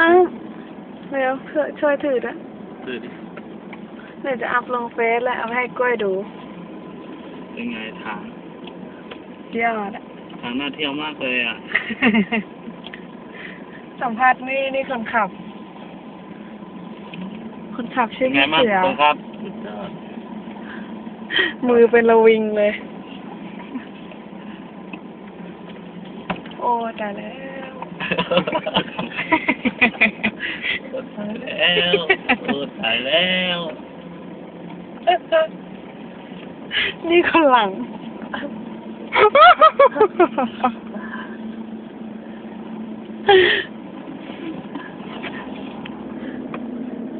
อ้าวเร็วช่วยช่วยถือด้วยดูดิเดี๋ยวจะอัพลงเฟซแล้วเอาให้กล้วยดูเป็นไงทางยอดอะทางน่าเที่ยวมากเลยอะ สัมภาษณ์นี่นี่คนขับ คนขับชื่เป็อนไงพี่บ้างเสือครับ มือเป็นระวิงเลย โอ้ตายแล้วตาย แล้วโอ้ตายแล้ว นี่คนหลัง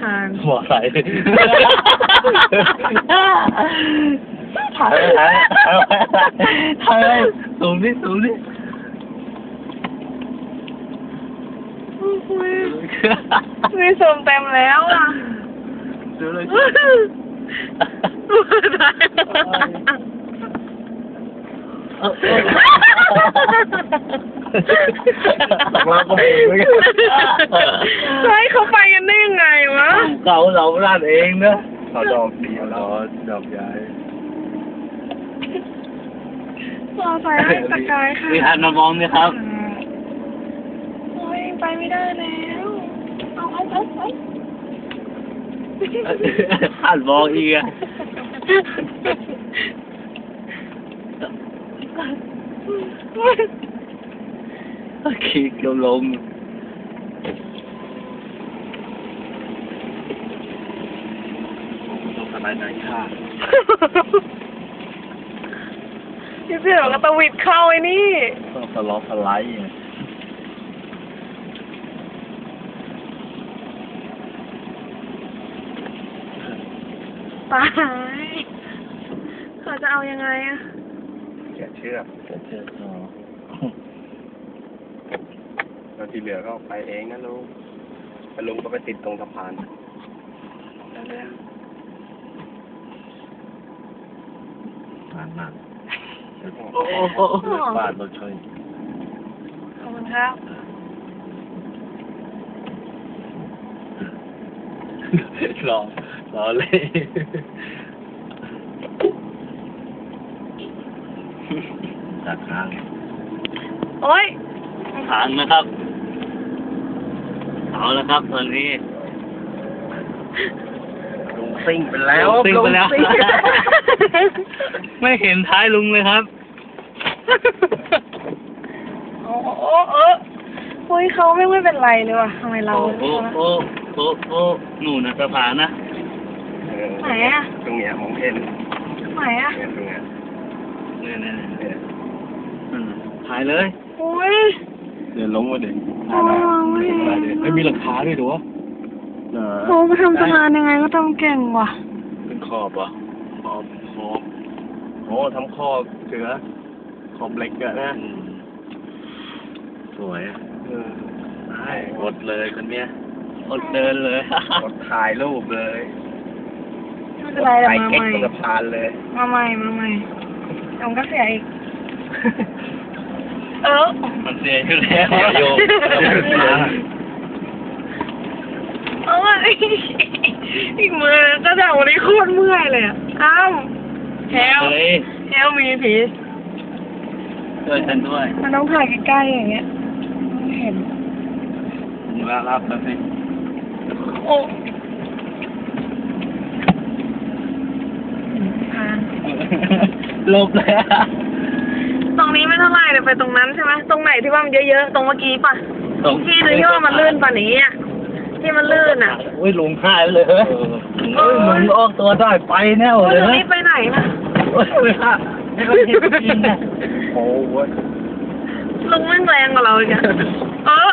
ทางหัวใสถ่ายถ่ายถ่ายถ่ายสูงดิสูงดิ มีสมเต็มแล้วอะดูเลยเราก็ไม่รู้เหมือนกันเฮ้ยเขาไปกันได้ยังไงวะเราเราลาดเองนะเราดอกเดียวเราดอกใหญ่รอไปให้สกายค่ะมีหันมามองนี่ครับโอ้ยไปไม่ได้แล้ว เอาเอาเอาเอาหันมองอีกอะขี่เกี่ยวลมต้องสบายใจค่ะพี่เสือกระตวิดเข้าไอ้นี่ ต้องสล็อสไลด์ ตายเขาจะเอายังไงอะแกะเชือกเจอเจออ๋อแล้วที่เหลือก็ไปเองนะลุงแล้วลุงก็ไปติดตรงสะพานเร็วผ่านมากโอ้โห บาดรถชนๆขอบคุณครับ รอรอเลยจากทางโอ้ยทางนะครับ เอาแล้วครับตอนนี้ลุงซิ่งไปแล้วลุงซิ่งไปแล้วงซิ่งไม่เห็นท้ายลุงเลยครับ โอ้โหเออเฮ้ยเขาไม่ไม่เป็นไรเลยว่ะทำไมเราโอ้โอ้ โอ้โอ้โอ้หนูนะสะพานนะเออไหนอะตรงเนี้ยมองเห็นไหนอะเนี่ยตรงเนี้ยเนี่ยเนี่ยเนี่ยเนี่ยอืมถ่ายเลยโอ้ยเดี๋ยวลงมาดิโอ้ยไม่มีหลังคาด้วยดูวะเขาไปทำสะพานยังไงก็ต้องเก่งว่ะ เป็นขอบเหรอะขอบขอบโอ้ทำขอบเสือขอบเหล็กอะนะอืมสวยอะเออใช่อดเลยคนเนี้ย อดเดินเลยกดถ่ายรูปเลยไม่เป็นไรเดี๋ยวถ่ายมาเก๊กใหม่บนสะพานเลย มาใหม่มาใหม่เดี๋ยวมันก็เสียอีก เออ มันเสียอยู่แล้วโยมเอ้ยอีกมือก็จะวันนี้โคตรเมื่อยเลยอะอ้าวเฮลเฮ้ยเฮลมีผีช่วยฉันด้วยมันต้องถ่ายใกล้ๆอย่างเงี้ยไม่เห็น มารับแป๊บนึง โอ้ทางลบแล้วตรงนี้ไม่เท่าไหร่เดี๋ยวไปตรงนั้นใช่ไหมตรงไหนที่ว่ามันเยอะๆ ตรงเมื่อกี้ป่ะที่นึกที่ว่ามันลื่นป่ะนี้อะที่มันลื่นอะอุ้ยลงหายไปเลยเฮ้ยเฮ้ยมึงออกตัวได้ไปแน่โอ้เลยยนะนี่ไปไหนนะโอ้ยไม่ค่ะไม่ก็เห็นจริงนะโอ้โหลุงแม่งแรงกว่าเราอีกอะเออ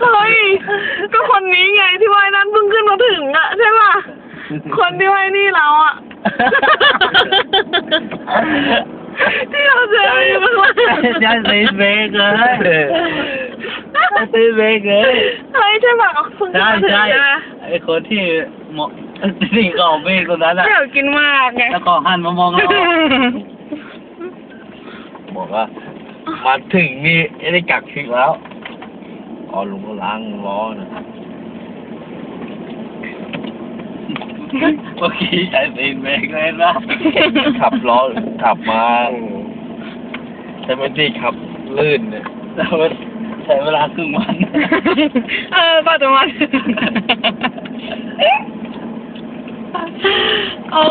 เฮ้ย ก็คนนี้ไงที่ว่ายนั้นเพิ่งขึ้นมาถึงอะใช่ป่ะ คนที่ว่ายนี่เราอะ ที่เราเจออยู่ข้างล่างจะตีเบรกเลยจะตีเบรกเลยเฮ้ยใช่ป่ะเอาเพิ่งขึ้นใช่มาถึงใช่ใช่ไหมไอคนที่เหมาะสิ่งก่อเบรกคนนั้นอะเดี๋ยวกินมากไง แล้วก็หันมามองเราบอกว่า มาถึงนี่ไม่ได้กักถึงแล้วอ๋อลุงก็ล้างล้อนะเมื่อกี้ใช้ตีนเบรกเลยนะขับล้อขับมาแต่ไม่ได้ขับลื่นเนี่ยแล้วมันใช้เวลาครึ่งวัน เออปัจจุบันโอ้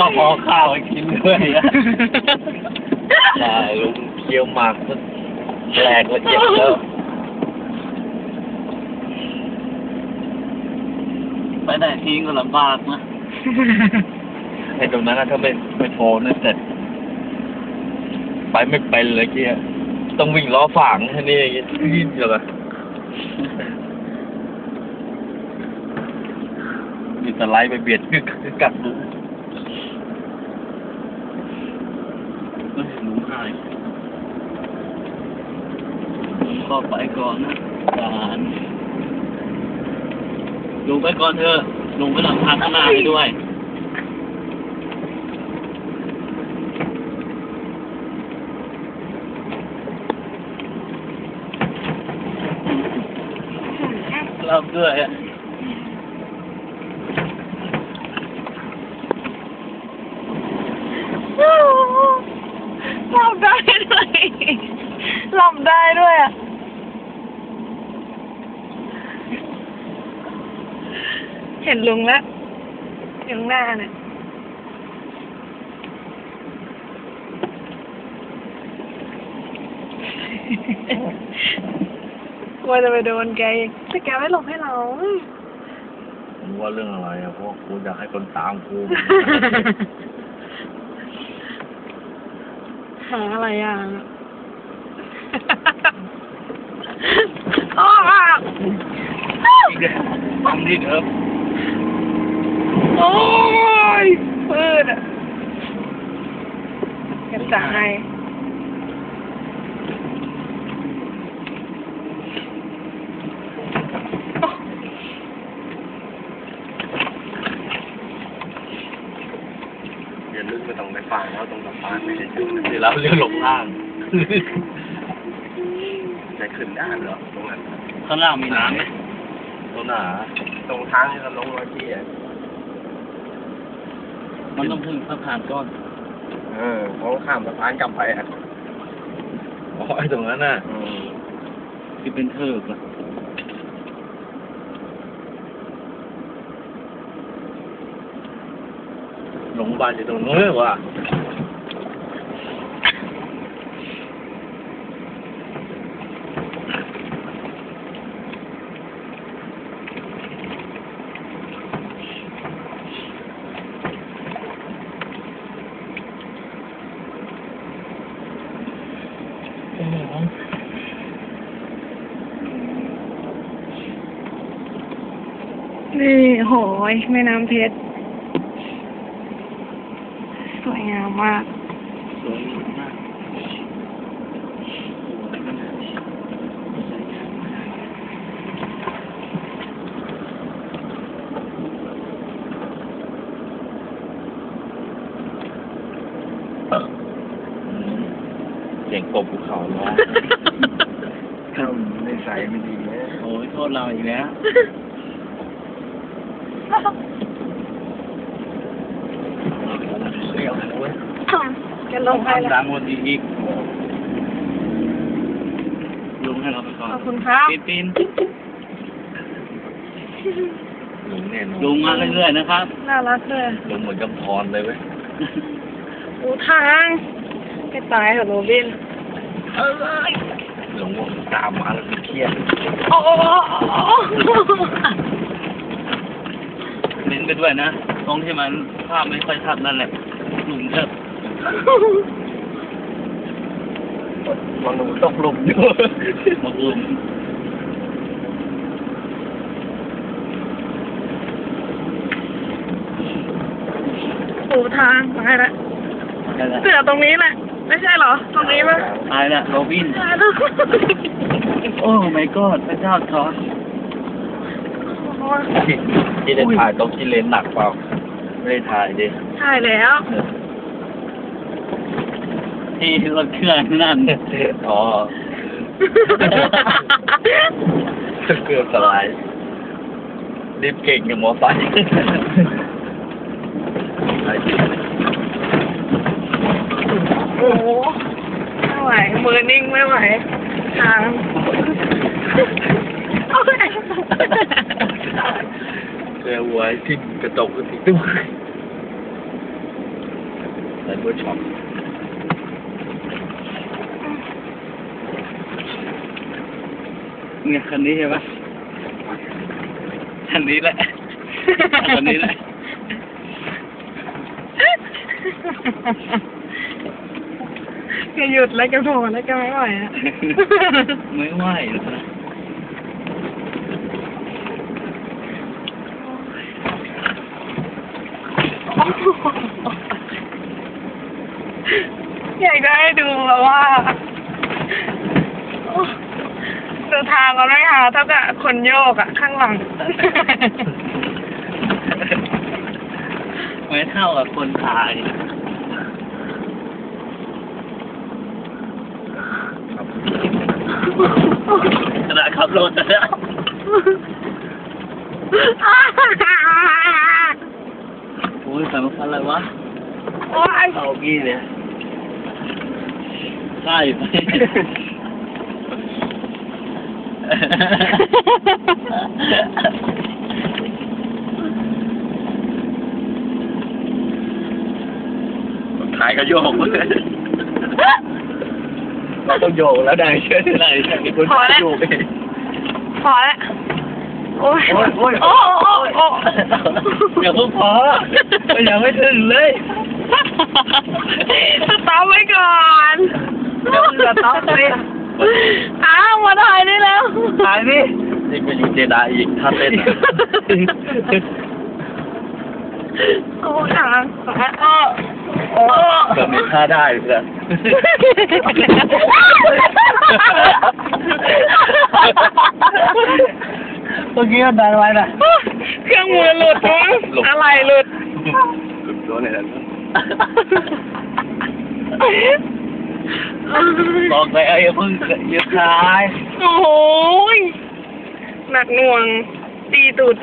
ต้องเอาข้าวไปกินด้วยอะใช่ลุง เคี้ยวหมากซะแหลกละเอียดแล้วไปไหนทิ้งก็ลำบากนะไอ้ตรงนั้นนะถ้าไม่ไม่โทรนั่นเสร็จไปไม่เป็นเลยเกี้ยต้องวิ่งล้อฝางแค่นี้ยิ่งเดียวกันมีสไลด์ไปเบียดกึกกึกกักดู ก็เห็นหนูหาย ก็ไปก่อนนะทหารลงไปก่อนเถอะลงไปหลังทางข้างหน้าให้ด้วยรับด้วยอะหลับได้ด้วยหลับได้ด้วยอะ เห็นลุงแล้วอยู่ข้างหน้าเนี่ยกลัวจะไปโดนแกอีกแต่แกไม่หลบให้เรา ผมว่าเรื่องอะไรอะเพราะกูอยากให้คนตามกู หาอะไรอะ อ้าวฟังนี่เถอะ โอ้ยปืนอะกระจายอย่าลึกไปตรงไปฟังแล้วตรงสะพานไม่ได้จุดเดี๋ยวเราเลี้ยวลงล่างจะขึ้นได้เหรอตรงนั้นข้างล่างมีน้ำไหมตัวหนาตรงทางที่เราลงมาที่อะ มันต้องพึ่งสะพานก้อน เออเพราะข้ามสะพานกลับไปอะอ๋อไอ้ตรงนั้นน่ะอืมที่เป็นเทิกอะหลงบ้านอยู่ตรงนู้นเลยว่ะ นี่ โหยแม่น้ำเพชร สวยงามมาก สวยมากเออเสียงกบภูเขาร้องทำในใสไม่ดีนะโอ้ยโทษเราอีกแล้ว เรียวนะเว้ยแกลงให้ดัแล้วงวันอีกลงให้เราไปก่อนขอบคุณครับปีนปีนลงแน่นอนลงมาเรื่อยๆนะครับ น่ารักเลยลงเหมือนกับพรเลยเว้ยดูทางแกตายเหรอโรบินเอ้ยหลงว่าตามมาแล้วมันเครียดโอ้ โอ้โอ้โอ้เน้นไปด้วยนะ ตรงที่มันภาพไม่ค่อยชัดนั่นแหละหลุมเถอะมันหนูตกหลุมอยู่มาหลุมดูทางตายละนั่นแหละเสือตรงนี้แหละ ไม่ใช่เหรอ ตรงนี้ปะตายละโรบินตายแล้วโอ้ my god พระเจ้าจอร์จโอ้ย ที่ที่ได้ถ่ายตรงที่เลนหนักเปล่า ไม่ได้ถ่ายดิใช่แล้ว ที่รถเครื่องนั่น อ๋อ เกือบสลายรีบเก่งกับหมอไฟโอ้โหไม่ไหวมือนิ่งไม่ไหวทางโอ้ยเจอหัวทิ้งกระจกก็ทิ้งตุ้มแต่เมื่อช็อปเนี่ยคันนี้ใช่ปะคันนี้แหละคันนี้แหละแกหยุดแล้วแกโผล่แล้วแกไม่ไหวอะ ไม่ไหวแล้วนะ อยากจะให้ดูแบบว่าดูทางมันไม่หาเท่ากับคนโยกอะข้างหลัง ไม่เท่ากับคนถ่ายขณะขับรถนะ โอ้ยสำคัญอะไรวะโอ้ยเอากี้เนี่ยใช่ไหมถ่ายก็โยกเราต้องโยกแล้วได้เชื่อได้ใช่ไหมคุณพอแล้วโยกเองพอแล้วโอ้ยโอ้ยโอ้ย โอ้โอ้โอ้อย่าเพิ่งพอมันยังไม่ถึงเลยสต็อปไว้ก่อนเดี๋ยวมึงจะต๊อปสิอ้าวมาถ่ายได้แล้วถ่ายนี่ยิ่งไปอยู่เจไดอีกถ้าเต้นอะโอ้ยอะโอ้โอ้เกือบมีท่าได้เลย เมื่อกี้มันดังอะไรน่ะเครื่องมือหลุดมั้งอะไรหลุดโดนอะไรนั่นบอกเลยเอ้ยอย่าเพิ่งอย่าถ่ายโอ้โหยหนักหน่วง ตีตุด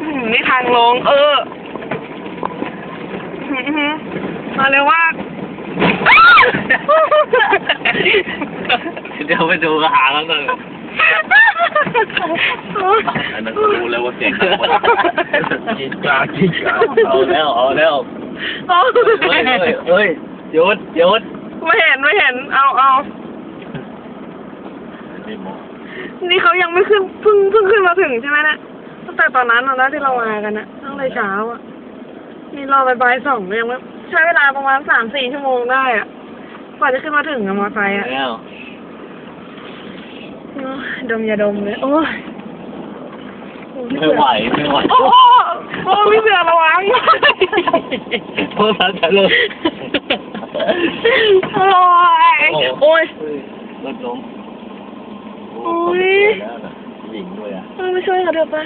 อืมนี่ทางลง เอออื้อหือมาเร็วว่า เดี๋ยวไปดูกระหางแล้วกันอันนั้นก็รู้แล้วว่าเสียงดังกว่ากินกากินกาเอาแล้วเอาแล้วโอ้เฮ้ยเฮ้ยเฮ้ยหยุดหยุดไม่เห็นไม่เห็นเอาเอานี่หมอนี่เขายังไม่ขึ้นเพิ่งเพิ่งขึ้นมาถึงใช่ไหมเนะตั้งแต่ตอนนั้นนะที่เรามากันนะตั้งแต่เช้าอะนี่รอไปบ่ายสองยังไม่ใช้เวลาประมาณสามสี่ชั่วโมงได้อะกว่าจะขึ้นมาถึงอะมอไซค์อะแล้วโอ้ยดมยาดมเลยโอ้ยโอ้ยไม่ไหวไม่ไหวโอ้โหโอ้ยพี่เสือระวังโทษทันจะเลยโอ้ยโอ้ยรถลงโอ้ยแล้วนะหญิงด้วยอะเออไม่ช่วยเขาเถอะปะ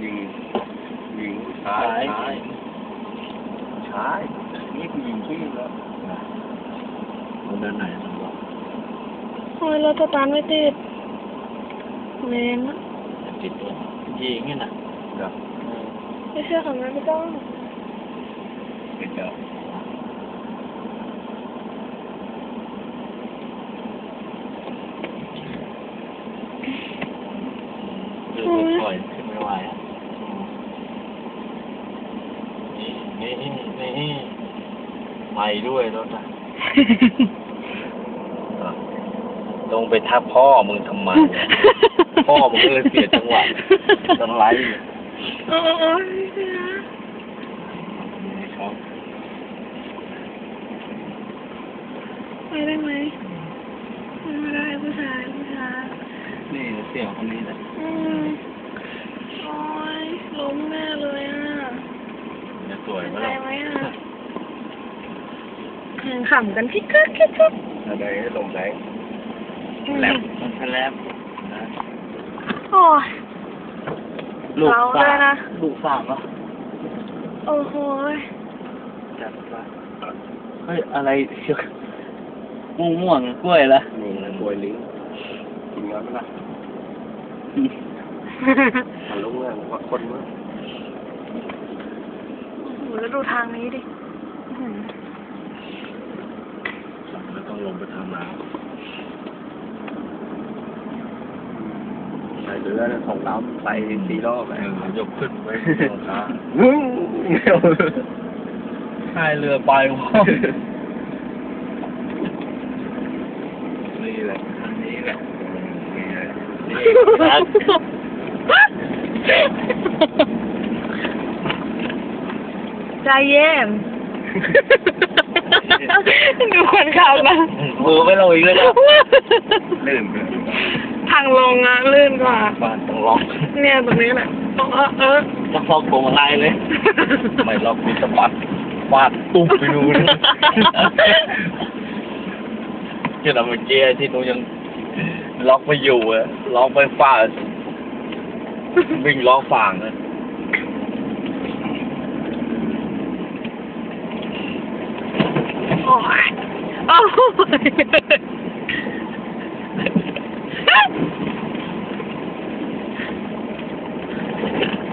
หญิงหญิงชายชายชาย นี่ผู้หญิงผู้หญิงแล้วคนนั้นไหนมันบอกโอ้ยเราสตาร์ทไม่ติดเมนอะจิตตัวยิงนี่น่ะครับไม่เชื่อเขาไหมไม่ต้องเป็นเจ้าเดินปล่อยขึ้นไม่ไหวอะนี่นี่นี่ ไม่ด้วยรถอะลงไปทับพ่อมึงทำไม พ่อมึงก็เลยเสียจังหวะจังไรโอ้ยครับไปได้ไหมไม่ได้ผู้ชายผู้ชายนี่เสี่ยวคนนี้แหละ อืมโอ้ยล้มแน่เลยอะ จะสวย เป็น ไหม ไร ล่ะ ไหมอะยัง ขำกันคิกคักคิกคักถ้าได้ลงได้แลบมันแลบนะโอ้ยลูกเราสาด้วยมนะลูกสามเหรอโอ้โหยจัดว่าเฮ้ย อะไรเชียวม่วงม่วงๆกล้วยละนี่นะกล้วยลิงกินงั้นไหมล่ะมันลุงเงี้ยว่าคนมั้งโอ้โหแล้วดูทางนี้ดิอื้อหือ ไม่ต้อง ลงไปทำน้ใส่เรือสองลำใส่สี่รอบเออยกขึ้นไว้ตรงขามึงเงี้ยพายเรือไปวะนี่แหละอันนี้แหละนี่แหละใจเย็น ดูคนขับนะมือไม่ลงอีกเลยนะลื่นทางลงอะลื่นกว่าบ้านต้องล็อกเนี่ยตรงนี้แหละเออเออต้องล็อกตรงอะไรเลย ไม่ล็อกมีสะบัดฟาดตุ้มไปดูนะเจ้าเมื่อกี้ที่หนูยังล็อกไม่อยู่อะล็อกไปฟาดวิ่งล้อฝ่างอะ โอ้ยโอ้ย จ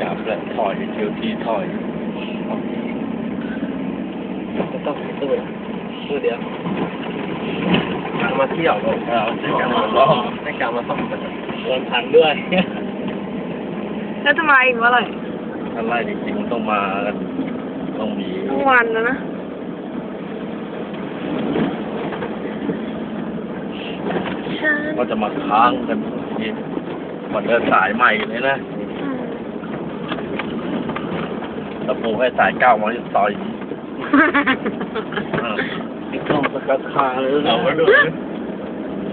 ับแล้วถอยเที่ยวทีถอยก็ต้องตัวตัวเดียวการมาเที่ยวเราเอาในในกาการรมามาล้ล้ออในการมาซ่อมกันรวมทันด้วย แล้วจะมาอีกเมื่อไหร่อะไรจริงๆมันต้องมากันต้องมีทั้งวันนะนะ ฉันก็จะมาค้างกันทีก่อนเดินสายใหม่เลยนะอืมตะปูให้สายเก้ามาที่ซอยอ่าติดต้องสกัดคาเลยเอามาด้วย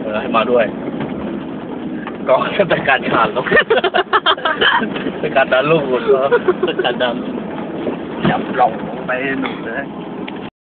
เออให้มาด้วยก็สกัดขาดแล้วสกัดดันลูกหมดแล้วสกัดดันจับหลงไปหนุนเลย